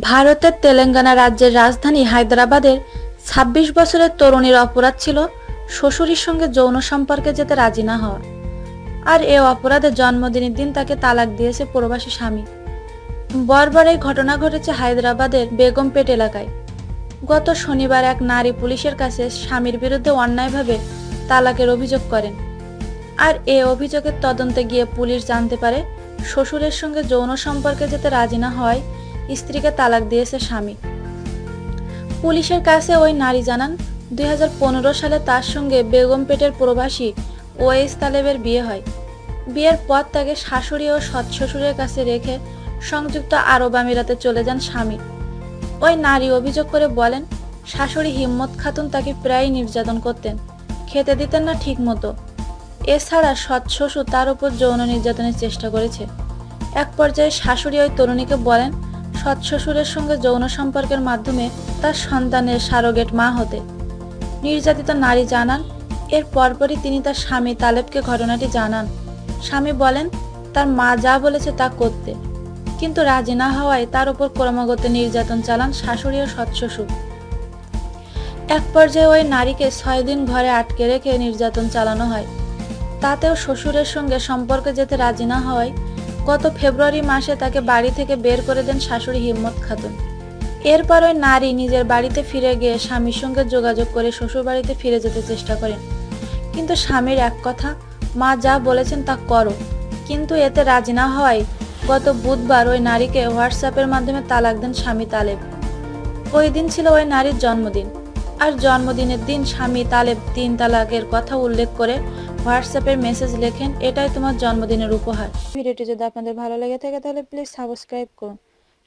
ভারতের তেলেঙ্গানা রাজ্যের রাজধানী হায়দ্রাবাদের ২৬ বছরের তরুণীর অপরাধ ছিল শ্বশুরের সঙ্গে যৌন সম্পর্কে যেতে রাজি না হওয়া আর এ অপরাধের জন্মদিনের দিন তাকে তালাক দিয়েছে প্রবাসী স্বামী। বরবার এই ঘটনা ঘটেছে হায়দ্রাবাদের বেগমপেট এলাকায়। গত শনিবার এক নারী পুলিশের কাছে স্বামীর বিরুদ্ধে অন্যায়ভাবে তালাকের অভিযোগ করেন। আর এ অভিযোগের তদন্তে গিয়ে পুলিশ জানতে পারে, শ্বশুরের সঙ্গে যৌন সম্পর্কে যেতে রাজি না হওয়ায় স্ত্রীকে তালাক দিয়েছে স্বামী। পুলিশের কাছে ওই নারী জানান, দুই হাজার পনেরো সালে তার সঙ্গে বেগমপেটের প্রবাসী ওয়েস তালেবের বিয়ে হয়। বিয়ের পর তাকে শাশুড়ি ও সৎ শ্বশুরের কাছে রেখে সংযুক্ত আরব আমিরাতে চলে যান স্বামী। ওই নারী অভিযোগ করে বলেন, শাশুড়ি হিম্মত খাতুন তাকে প্রায় নির্যাতন করতেন। খেতে দিতেন না ঠিক মতো এছাড়া সৎ শ্বশুর তার উপর যৌন নির্যাতনের চেষ্টা করেছে। এক পর্যায়ে শাশুড়ি ওই তরুণীকে বলেন, সৎ শ্বশুরের সঙ্গে যৌন সম্পর্কের মাধ্যমে তার সন্তানের সারোগেট মা হতে। নির্যাতিত নারী জানান, এর পরপরই তিনি তার স্বামী তালেবকে ঘটনাটি জানান। স্বামী বলেন, তার মা যা বলেছে তা করতে। কিন্তু রাজি না হওয়ায় তার উপর ক্রমাগত নির্যাতন চালান শাশুড়ি ও সৎশ্বশুর এক পর্যায়ে ওই নারীকে ছয় দিন ঘরে আটকে রেখে নির্যাতন চালানো হয়। তাতেও শ্বশুরের সঙ্গে সম্পর্কে যেতে রাজি না হওয়ায় গত ফেব্রুয়ারি মাসে তাকে বাড়ি থেকে বের করে দেন শাশুড়ি হিম্মত খাতুন। এরপর ওই নারী নিজের বাড়িতে ফিরে গিয়ে স্বামীর সঙ্গে যোগাযোগ করে শ্বশুর বাড়িতে ফিরে যেতে চেষ্টা করেন। কিন্তু স্বামীর এক কথা, মা, যা বলেছেন তা করো। কিন্তু এতে রাজি না হওয়ায় গত বুধবার ওই নারীকে হোয়াটসঅ্যাপের মাধ্যমে তালাক দেন স্বামী তালেব। ওই দিন ছিল ওই নারীর জন্মদিন। আর জন্মদিনের দিন স্বামী তালেব তিন তালাকের কথা উল্লেখ করে হোয়াটসঅ্যাপের মেসেজ লেখেন, এটাই তোমার জন্মদিনের উপহার। ভিডিওটি যদি আপনাদের ভালো লেগে থাকে তাহলে প্লিজ সাবস্ক্রাইব করুন,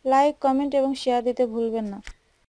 লাইক, কমেন্ট এবং শেয়ার দিতে ভুলবেন না।